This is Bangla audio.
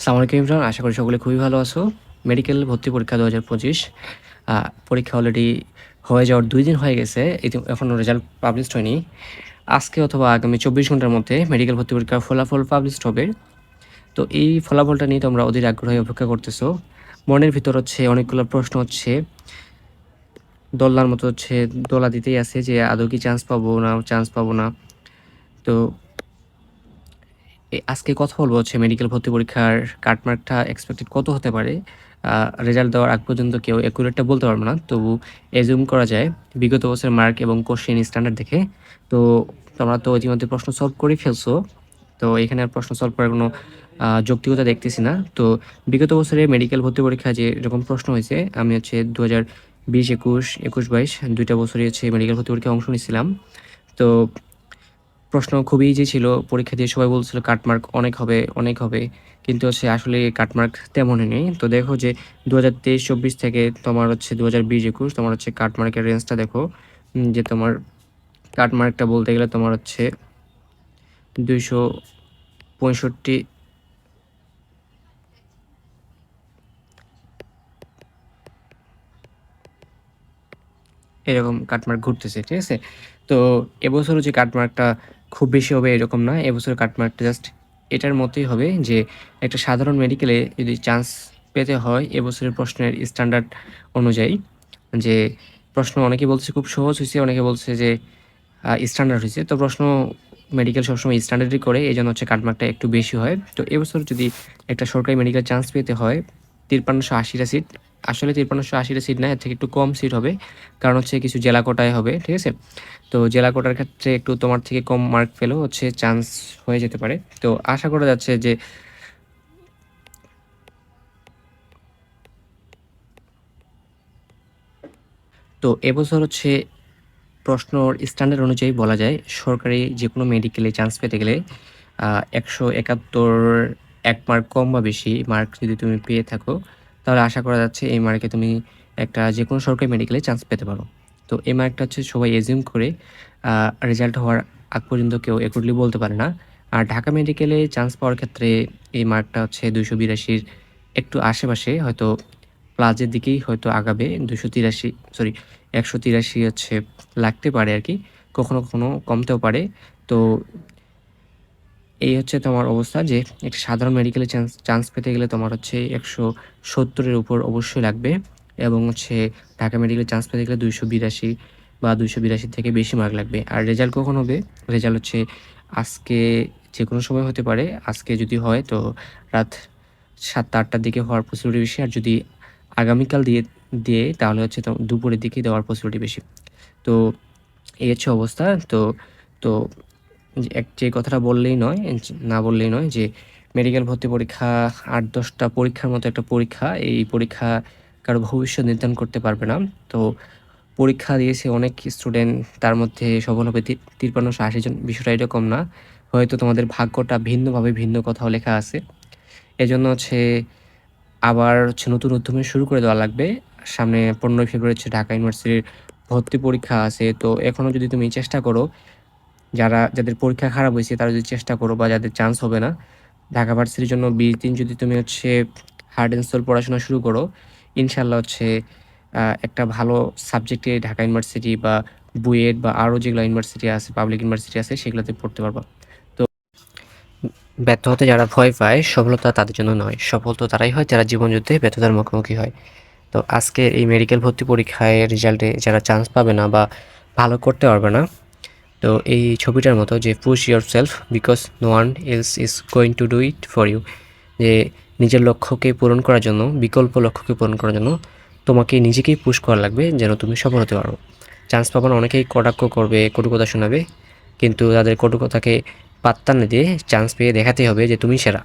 সালাম আলাইকুম ইমরান আশা করি সকলে খুবই ভালো আছো। মেডিকেল ভর্তি পরীক্ষা দু হাজার পঁচিশ পরীক্ষা অলরেডি হয়ে যাওয়ার দুই দিন হয়ে গেছে এখনও রেজাল্ট পাবলিশ হয়নি। আজকে অথবা আগামী চব্বিশ ঘণ্টার মধ্যে মেডিকেল ভর্তি পরীক্ষার ফলাফল পাবলিশ হবে। তো এই ফলাফলটা নিয়ে তোমরা অধীর আগ্রহে অপেক্ষা করতেছো। মনের ভিতর হচ্ছে অনেকগুলো প্রশ্ন হচ্ছে, দোলনার মতো হচ্ছে দোলা দিতেই আছে যে আদৌ কি চান্স পাবো না চান্স পাবো না। তো আজকে কথা বলব হচ্ছে মেডিকেল ভর্তি পরীক্ষার কাটমার্কটা এক্সপেক্টেড কত হতে পারে। রেজাল্ট দেওয়ার আগ পর্যন্ত কেউ অ্যাকুরেটটা বলতে পারবে না। তবু এজুম করা যায় বিগত বছরের মার্ক এবং কোশ্চেন স্ট্যান্ডার্ড দেখে। তো তোমরা তো ইতিমধ্যে প্রশ্ন সলভ করে ফেলছো। তো এখানে আর প্রশ্ন সলভ করার কোনো যৌক্তিকতা দেখতেছি না। তো বিগত বছরে মেডিকেল ভর্তি পরীক্ষা যে এরকম প্রশ্ন হয়েছে, আমি হচ্ছে দু হাজার বিশ একুশ একুশ বাইশ, দুইটা বছরই হচ্ছে মেডিকেল ভর্তি পরীক্ষায় অংশ নিয়েছিলাম। তো প্রশ্ন খুবই ইজি ছিল। পরীক্ষা দিয়ে সবাই বলছিল কাটমার্ক অনেক হবে অনেক হবে। কিন্তু হচ্ছে আসলে কাটমার্ক তেমনই নেই। তো দেখো যে দু হাজার তেইশ চব্বিশ থেকে তোমার হচ্ছে দু হাজার বিশ একুশ তোমার হচ্ছে কাটমার্কের রেঞ্জটা দেখো। যে তোমার কাটমার্কটা বলতে গেলে তোমার হচ্ছে দুইশো পঁয়ষট্টি এরকম কাটমার্ক ঘুরতেছে, ঠিক আছে? তো এবছরও যে কাটমার্কটা খুব বেশি হবে এরকম না, এবছর কাটমার্কটা জাস্ট এটার মতোই হবে যে একটা সাধারণ মেডিকেলে যদি চান্স পেতে হয়, এবছরের প্রশ্নের স্ট্যান্ডার্ড অনুযায়ী। যে প্রশ্ন অনেকে বলছে খুব সহজ হয়েছে, অনেকে বলছে যে স্ট্যান্ডার্ড হয়েছে। তো প্রশ্ন মেডিকেল সবসময় স্ট্যান্ডার্ডই করে এই জন্য হচ্ছে কাটমার্কটা একটু বেশি হয়। তো এবছর যদি একটা সরকারি মেডিকেল চান্স পেতে হয়, তিরপান্নশো আশিটা সিট আসলে তিরপান্নশো আশিটা সিট না এর থেকে একটু কম সিট হবে। কারণ হচ্ছে কিছু জেলা কোটায় হবে, ঠিক আছে? তো জেলা কোটার ক্ষেত্রে একটু তোমার থেকে কম মার্ক পেলেও হচ্ছে চান্স হয়ে যেতে পারে। তো আশা করা যাচ্ছে যে তো এবছর হচ্ছে প্রশ্নর স্ট্যান্ডার্ড অনুযায়ী বলা যায়, সরকারি যে কোনো মেডিকেলে চান্স পেতে গেলে একশো একাত্তর এক মার্ক কম বা বেশি মার্ক যদি তুমি পেয়ে থাকো তাহলে আশা করা যাচ্ছে এই মার্কে তুমি একটা যে কোনো সরকারি মেডিকেলে চান্স পেতে পারো। তো এই মার্কটা হচ্ছে সবাই এজিউম করে রেজাল্ট হওয়ার আগ পর্যন্ত কেউ একুটলি বলতে পারে না। আর ঢাকা মেডিকেলে চান্স পাওয়ার ক্ষেত্রে এই মার্কটা হচ্ছে দুশো বিরাশির একটু আশেপাশে, হয়তো প্লাজের দিকেই হয়তো আগাবে। দুশো তিরাশি সরি একশো তিরাশি হচ্ছে লাগতে পারে আর কি, কখনো কখনো কমতেও পারে। তো এই হচ্ছে তোমার অবস্থা যে একটি সাধারণ মেডিকেলে চান্স চান্স পেতে গেলে তোমার হচ্ছে একশো সত্তরের উপর অবশ্যই লাগবে এবং হচ্ছে ঢাকা মেডিকেলে চান্স পেতে গেলে দুইশো বিরাশি বা দুইশো বিরাশি থেকে বেশি মার্ক লাগবে। আর রেজাল্ট কখন হবে? রেজাল্ট হচ্ছে আজকে যে কোনো সময় হতে পারে। আজকে যদি হয় তো রাত সাতটা আটটার দিকে হওয়ার পসিবিলিটি বেশি। আর যদি আগামীকাল দিয়ে দিয়ে তাহলে হচ্ছে দুপুরের দিকে দেওয়ার পসিবিলিটি বেশি। তো এই হচ্ছে অবস্থা। তো তো যে কথাটা বললেই নয় না বললেই নয় যে মেডিকেল ভর্তি পরীক্ষা আট, দশটা পরীক্ষার মতো একটা পরীক্ষা। এই পরীক্ষা কারও ভবিষ্যৎ নির্ধারণ করতে পারবে না। তো পরীক্ষা দিয়েছে অনেক স্টুডেন্ট তার মধ্যে সফল হবে তিপ্পান্নশো আশি জন, বিষয়টা এরকম না। হয়তো তোমাদের ভাগ্যটা ভিন্নভাবে ভিন্ন কথাও লেখা আছে। এজন্য হচ্ছে আবার হচ্ছে নতুন উদ্যমে শুরু করে দেওয়া লাগবে। সামনে পনেরোই ফেব্রুয়ারি হচ্ছে ঢাকা ইউনিভার্সিটির ভর্তি পরীক্ষা আছে। তো এখনও যদি তুমি চেষ্টা করো যারা, যাদের পরীক্ষা খারাপ হয়েছে, তারা যদি চেষ্টা করো বা যাদের চান্স হবে না, ঢাকা ভার্সিটির জন্য বি দিন যদি তুমি হচ্ছে হার্ড অ্যান্ড সোল পড়াশোনা শুরু করো ইনশাল্লাহ হচ্ছে একটা ভালো সাবজেক্টে ঢাকা ইউনিভার্সিটি বা বুয়েট বা আরও যেগুলো ইউনিভার্সিটি আছে পাবলিক ইউনিভার্সিটি আছে, সেগুলোতে পড়তে পারবা। তো ব্যর্থ হতে যারা ভয় পায়, সফলতা তাদের জন্য নয়। সফল তো তারাই হয়, যারা জীবনযুদ্ধে ব্যর্থতার মুখোমুখি হয়। তো আজকে এই মেডিকেল ভর্তি পরীক্ষায় রেজাল্টে যারা চান্স পাবে না বা ভালো করতে পারবে না তো এই ছবিটার মতো যে push yourself because no one else is going to do it for you যে নিজের লক্ষ্যকে পূরণ করার জন্য, বিকল্প লক্ষ্যকে পূরণ করার জন্য তোমাকে নিজেকেই পুশ করা লাগবে যেন তুমি সফল হতে পারো। চান্স পাবার অনেকেই কটাক্ষ করবে কটুকথা শোনাবে, কিন্তু তাদের কটু কথাকে পাত্তা না দিয়ে চান্স পেয়ে দেখাতে হবে যে তুমি সেরা।